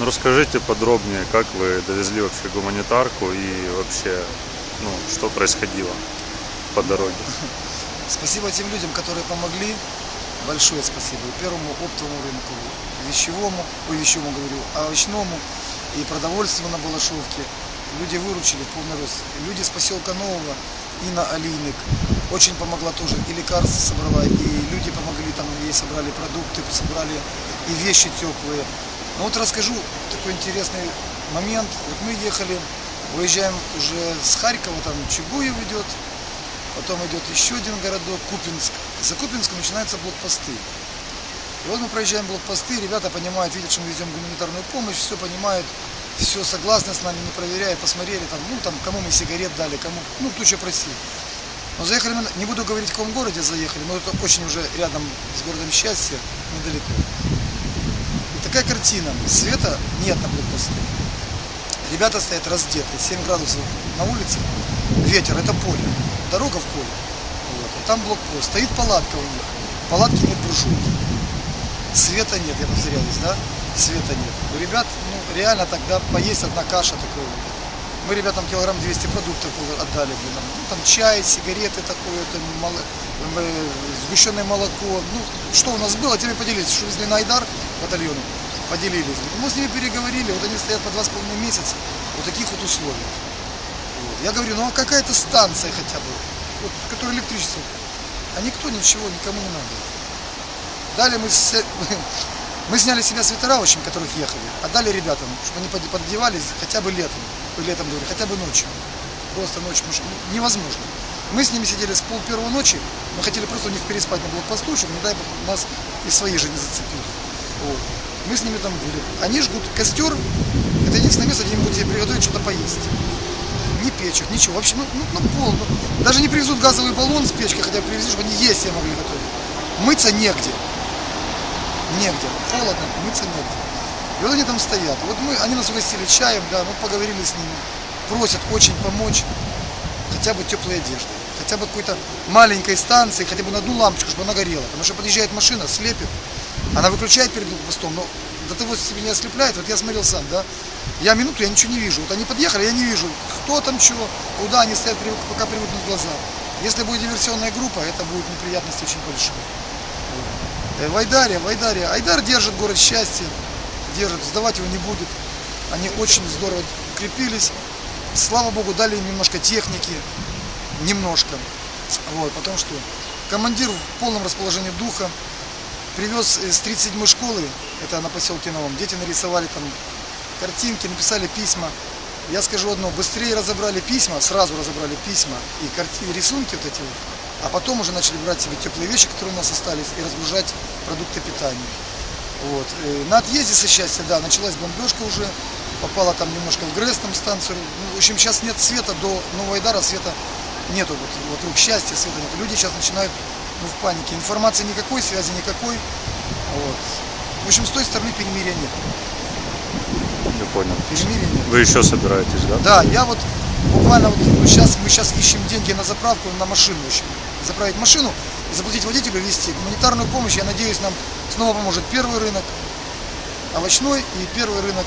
Ну, расскажите подробнее, как вы довезли вообще гуманитарку и вообще, ну, что происходило по дороге. Спасибо тем людям, которые помогли. Большое спасибо. И первому оптовому рынку, вещевому, ой, вещевому говорю, овощному и продовольствию на Балашовке. Люди выручили полный рост. Люди с поселка Нового, Инна Алийник, очень помогла тоже. И лекарства собрала, и люди помогли, там ей собрали продукты, собрали и вещи теплые. Ну вот расскажу такой интересный момент. Вот мы ехали, уезжаем уже с Харькова, там Чугуев идет, потом идет еще один городок, Купинск. За Купинском начинаются блокпосты. И вот мы проезжаем блокпосты, ребята понимают, видят, что мы везем гуманитарную помощь, все понимают, все согласны с нами, не проверяют, посмотрели, там, ну, там, кому мы сигарет дали, кому, ну, кто что просил. Но заехали мы, не буду говорить, в каком городе заехали, но это очень уже рядом с городом Счастье, недалеко. Такая картина, света нет на блокпосту. Ребята стоят раздеты, 7 градусов на улице, ветер, это поле, дорога в поле. Вот. И там блокпост, стоит палатка у них, в палатке нет буржуйки. Света нет, я повторяюсь, да? Света нет. У ребят, ну, реально тогда поесть одна каша такой. Мы ребятам килограмм 200 продуктов отдали, блин. Ну, там чай, сигареты такое, там, э, сгущенное молоко. Ну, что у нас было, теми поделились. Что везли на Айдар батальону, поделились. Мы с ними переговорили, вот они стоят по два с половиной месяца, вот таких вот условиях. Вот. Я говорю, ну а какая-то станция хотя бы, вот, которая электричество. А никто ничего, никому не надо. Дали мы, с- мы сняли с себя свитера, общем, которых ехали, отдали ребятам, чтобы они под- пододевались хотя бы летом, летом говорю, хотя бы ночью. Просто ночью, потому что невозможно. Мы с ними сидели с пол первой ночи, мы хотели просто у них переспать на блокпосту, чтобы, не дай бог, нас и свои же не зацепили. Вот. Мы с ними там были. Они жгут костер, это единственное место, где они будут тебе приготовить что-то поесть. Ни печек, ничего. Вообще, ну, ну, ну пол. даже не привезут газовый баллон с печкой, хотя привезли, чтобы они есть себе могли готовить. Мыться негде. Негде. Холодно, мыться негде. И вот они там стоят. Вот мы, они нас угостили чаем, да, мы поговорили с ними. Просят очень помочь хотя бы теплой одеждой. Хотя бы какой-то маленькой станции, хотя бы на одну лампочку, чтобы она горела. Потому что подъезжает машина, слепит, она выключает перед блокпостом, но до того себе не ослепляет. Вот я смотрел сам, да, я минуту, я ничего не вижу. Вот они подъехали, я не вижу, кто там чего, куда они стоят, пока привыкнут глаза. Если будет диверсионная группа, это будет неприятность очень большая. Э, В Айдаре, в Айдаре. Айдар держит город счастья, держит, сдавать его не будет. Они очень здорово крепились. Слава Богу, дали им немножко техники, немножко. Вот, потому что командир в полном расположении духа привез из 37-й школы, это на поселке Новом, дети нарисовали там картинки, написали письма. Я скажу одно, быстрее разобрали письма, сразу разобрали письма и картины, рисунки вот эти вот, а потом уже начали брать себе теплые вещи, которые у нас остались, и разгружать продукты питания. Вот. э, На отъезде со счастья, да, началась бомбежка уже, попала там немножко в ГРЭС, там станцию. Ну, в общем, сейчас нет света до Нового Айдара, света нету вот, вокруг счастья, света нет. Люди сейчас начинают ну, в панике. Информации никакой, связи никакой. Вот. В общем, с той стороны перемирия нет. Я понял. Перемирия нет. Вы еще собираетесь, да? Да, я вот буквально вот сейчас мы сейчас ищем деньги на заправку, на машину ищем. Заправить машину заплатить водителю везти. Гуманитарную помощь, я надеюсь, нам снова поможет первый рынок, овощной и первый рынок.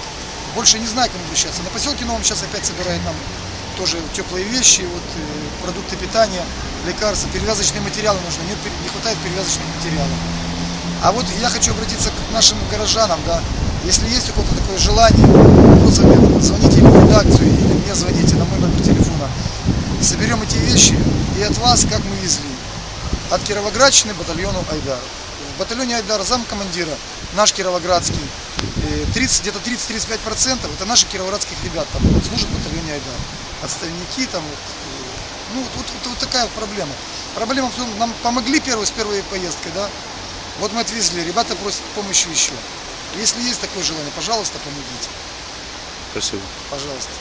Больше не знаю, к кому обращаться. На поселке Новом сейчас опять собирают нам тоже теплые вещи, вот, э, продукты питания, лекарства, перевязочные материалы нужны. Нет, не хватает перевязочных материалов. А вот я хочу обратиться к нашим горожанам, да, если есть у кого-то такое желание, совет, звоните или в редакцию, или мне звоните на мой номер телефона. Соберем эти вещи и от вас, как мы везли. От Кировоградщины батальону Айдар. В батальоне Айдар замкомандира, наш Кировоградский, э, 30, где-то 30-35% это наши кировоградских ребят там служат в батальоне Айдар. Отставники там, вот, э, ну вот, вот- вот- вот такая проблема. Проблема в том, нам помогли первый, с первой поездкой, да, вот мы отвезли, ребята просят помощи еще. Если есть такое желание, пожалуйста, помогите. Спасибо. Пожалуйста.